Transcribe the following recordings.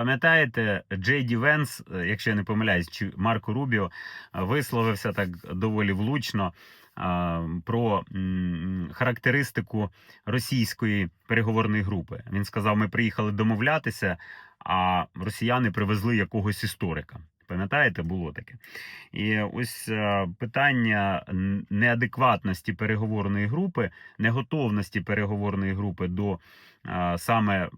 Пам'ятаєте, Джей Ді Венс, е, якщо я не помиляюсь, чи Марко Рубіо е, висловився так доволі влучно про характеристику російської переговорної групи. Він сказав: ми приїхали домовлятися, а росіяни привезли якогось історика. Пам'ятаєте, було таке. І ось е, питання неадекватності переговорної групи, неготовності переговорної групи до е, саме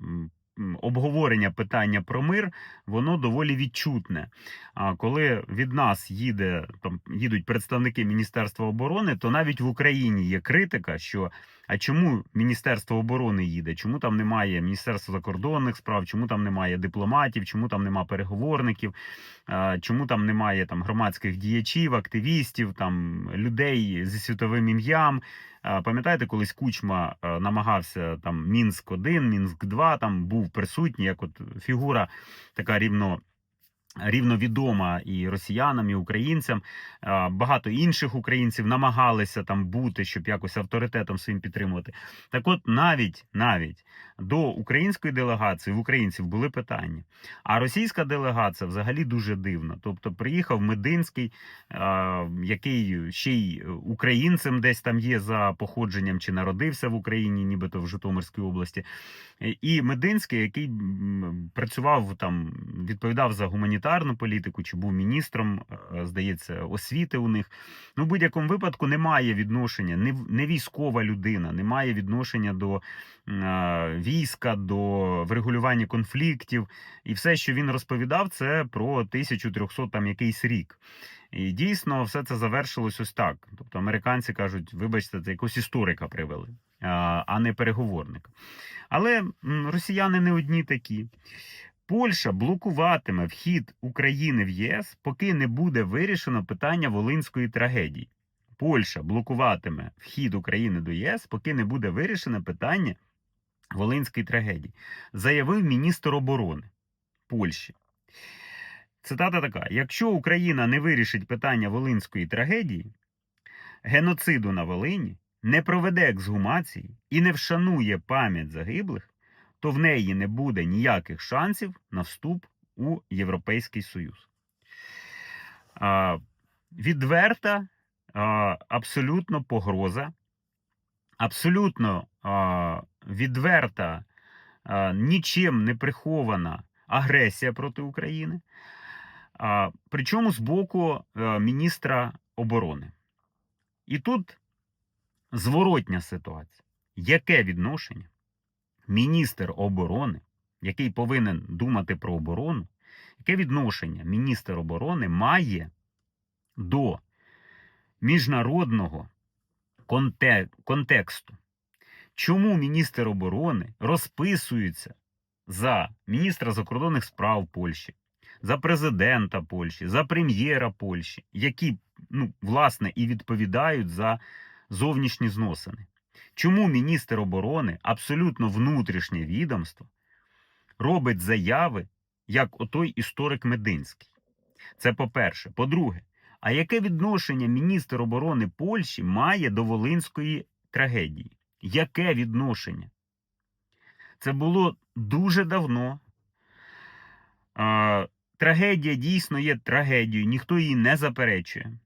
обговорення питання про мир, воно доволі відчутне. А коли від нас їде там їдуть представники Міністерства оборони, то навіть в Україні є критика, що а чому Міністерство оборони їде? Чому там немає Міністерства закордонних справ? Чому там немає дипломатів? Чому там немає переговорників? Чому там немає там громадських діячів, активістів, там людей зі світовим ім'ям? Пам'ятаєте, колись Кучма намагався там Мінськ 1 Мінськ 2 там був присутній, як от фігура така рівно. Рівновідома і росіянам, і українцям. Багато інших українців намагалися там бути, щоб якось авторитетом своїм підтримувати. Так от навіть навіть до української делегації в українців були питання. А російська делегація взагалі дуже дивна. Тобто приїхав Мединський, який ще й українцем десь там є за походженням, чи народився в Україні, нібито в Житомирській області. І Мединський, який працював там, відповідав за гуманітарну політику, чи був міністром, е, здається, освіти у них. Ну, в будь-якому випадку немає відношення, не, не військова людина, немає відношення до війська, до врегулювання конфліктів. І все, що він розповідав, це про 1300 там якийсь рік. І дійсно все це завершилось ось так. Тобто американці кажуть, вибачте, це якогось історика привели, а не переговорника. Але росіяни не одні такі. Польща блокуватиме вхід України в ЄС, поки не буде вирішено питання волинської трагедії. Польща блокуватиме вхід України до ЄС, поки не буде вирішено питання волинської трагедії, заявив міністр оборони Польщі. Цитата така: якщо Україна не вирішить питання волинської трагедії, геноциду на Волині, не проведе ексгумації і не вшанує пам'ять загиблих, то в неї не буде ніяких шансів на вступ у Європейський Союз. А, відверта, а, абсолютно погроза, абсолютно відверта, нічим не прихована агресія проти України. Причому з боку е, міністра оборони. І тут зворотня ситуація. Яке відношення міністр оборони, який повинен думати про оборону, яке відношення міністр оборони має до міжнародного контексту? Чому міністр оборони розписується за міністра закордонних справ Польщі, за президента Польщі, за прем'єра Польщі, які, ну, власне, і відповідають за зовнішні зносини? Чому міністр оборони, абсолютно внутрішнє відомство, робить заяви, як отой історик Мединський? Це по-перше. По-друге, а яке відношення міністр оборони Польщі має до Волинської трагедії? Яке відношення? Це було дуже давно. Трагедія дійсно є трагедією, ніхто її не заперечує.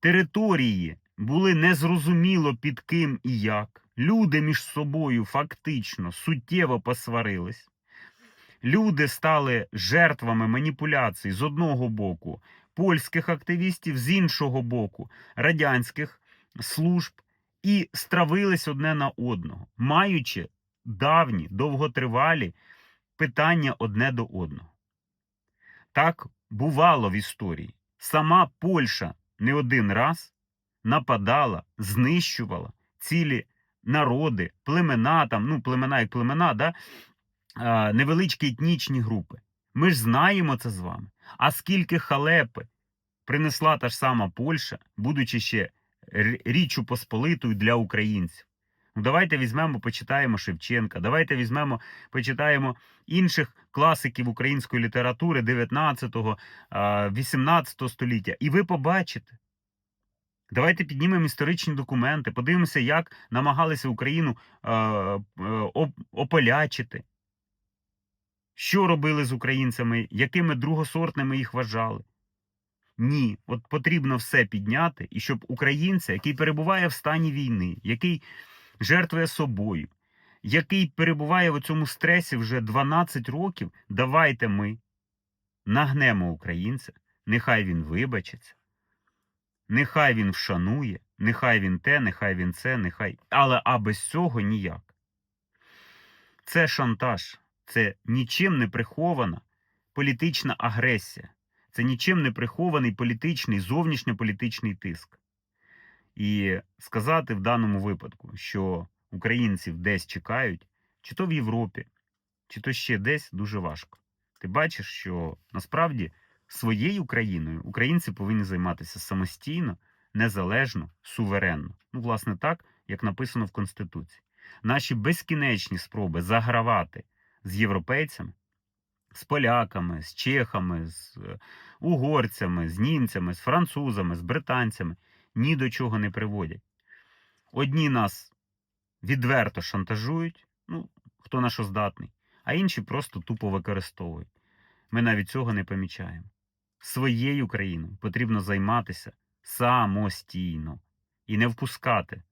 Території були незрозуміло під ким і як. Люди між собою фактично суттєво посварились. Люди стали жертвами маніпуляцій з одного боку польських активістів, з іншого боку радянських служб і стравились одне на одного, маючи давні, довготривалі питання одне до одного. Так бувало в історії. Сама Польща не один раз нападала, знищувала цілі народи, племена, там, ну, племена як племена, да, невеличкі етнічні групи. Ми ж знаємо це з вами. А скільки халепи принесла та ж сама Польща, будучи ще річчю посполитою для українців. Ну, давайте візьмемо, почитаємо Шевченка, давайте візьмемо, почитаємо інших класиків української літератури 19-го, а, 18 століття, і ви побачите. Давайте піднімемо історичні документи, подивимося, як намагалися Україну ополячити. Що робили з українцями, якими другосортними їх вважали? Ні, от потрібно все підняти, і щоб українця, який перебуває в стані війни, який жертвує собою, який перебуває в цьому стресі вже 12 років, давайте ми нагнемо українця, нехай він вибачиться, нехай він вшанує, нехай він те, нехай він це, нехай. Але а без цього ніяк. Це шантаж, це нічим не прихована політична агресія, це нічим не прихований політичний, зовнішньополітичний тиск. І сказати в даному випадку, що українців десь чекають, чи то в Європі, чи то ще десь дуже важко. Ти бачиш, що насправді своєю країною українці повинні займатися самостійно, незалежно, суверенно. Ну, власне, так, як написано в Конституції. Наші безкінечні спроби загравати з європейцями, з поляками, з чехами, з е, угорцями, з німцями, з французами, з британцями ні до чого не приводять. Одні нас відверто шантажують, ну, хто на що здатний, а інші просто тупо використовують. Ми навіть цього не помічаємо. Своєю країною потрібно займатися самостійно і не впускати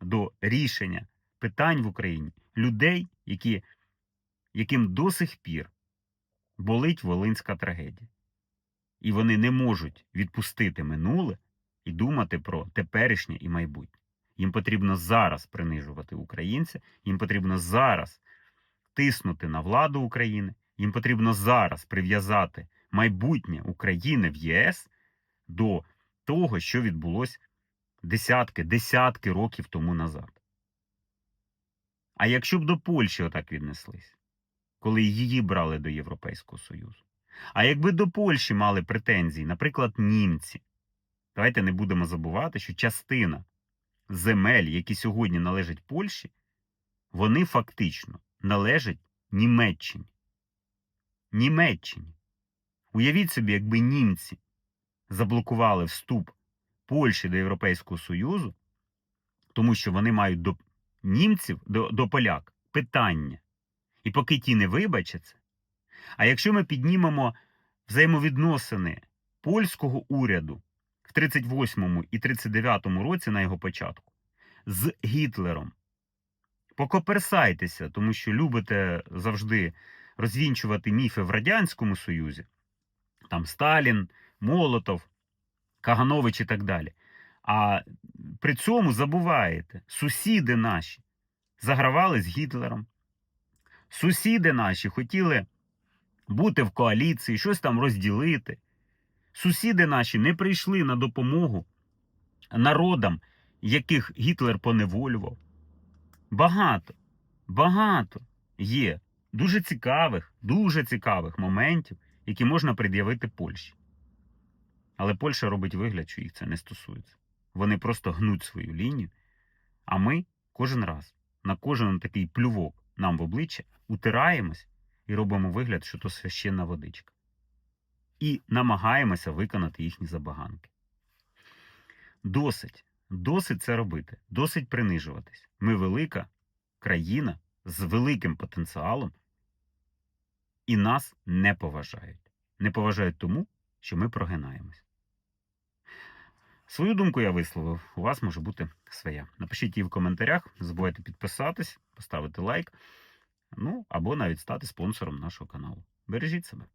до рішення питань в Україні людей, які, яким до сих пір болить волинська трагедія. І вони не можуть відпустити минуле і думати про теперішнє і майбутнє. Їм потрібно зараз принижувати українця, їм потрібно зараз тиснути на владу України, їм потрібно зараз прив'язати майбутнє України в ЄС до того, що відбулося десятки, десятки років тому назад. А якщо б до Польщі отак віднеслись, коли її брали до Європейського Союзу, а якби до Польщі мали претензії, наприклад, німці, давайте не будемо забувати, що частина земель, які сьогодні належать Польщі, вони фактично належать Німеччині. Німеччині. Уявіть собі, якби німці заблокували вступ Польщі до Європейського Союзу, тому що вони мають до німців, до, до поляк питання. І поки ті не вибачаться, а якщо ми піднімемо взаємовідносини польського уряду в 38 і 39 році на його початку з Гітлером, покоперсайтеся, тому що любите завжди розвінчувати міфи в Радянському Союзі, там Сталін, Молотов, Каганович і так далі. А при цьому забуваєте, сусіди наші загравали з Гітлером. Сусіди наші хотіли бути в коаліції, щось там розділити. Сусіди наші не прийшли на допомогу народам, яких Гітлер поневолював. Багато, багато є дуже цікавих, дуже цікавих моментів, які можна пред'явити Польщі. Але Польща робить вигляд, що їх це не стосується. Вони просто гнуть свою лінію. А ми кожен раз на кожен такий плювок нам в обличчя утираємось і робимо вигляд, що то священна водичка. І намагаємося виконати їхні забаганки. Досить, досить це робити, досить принижуватись. Ми велика країна з великим потенціалом, і нас не поважають. Не поважають тому, що ми прогинаємось. Свою думку я висловив. У вас може бути своя. Напишіть її в коментарях, не забувайте підписатись, поставити лайк, ну або навіть стати спонсором нашого каналу. Бережіть себе.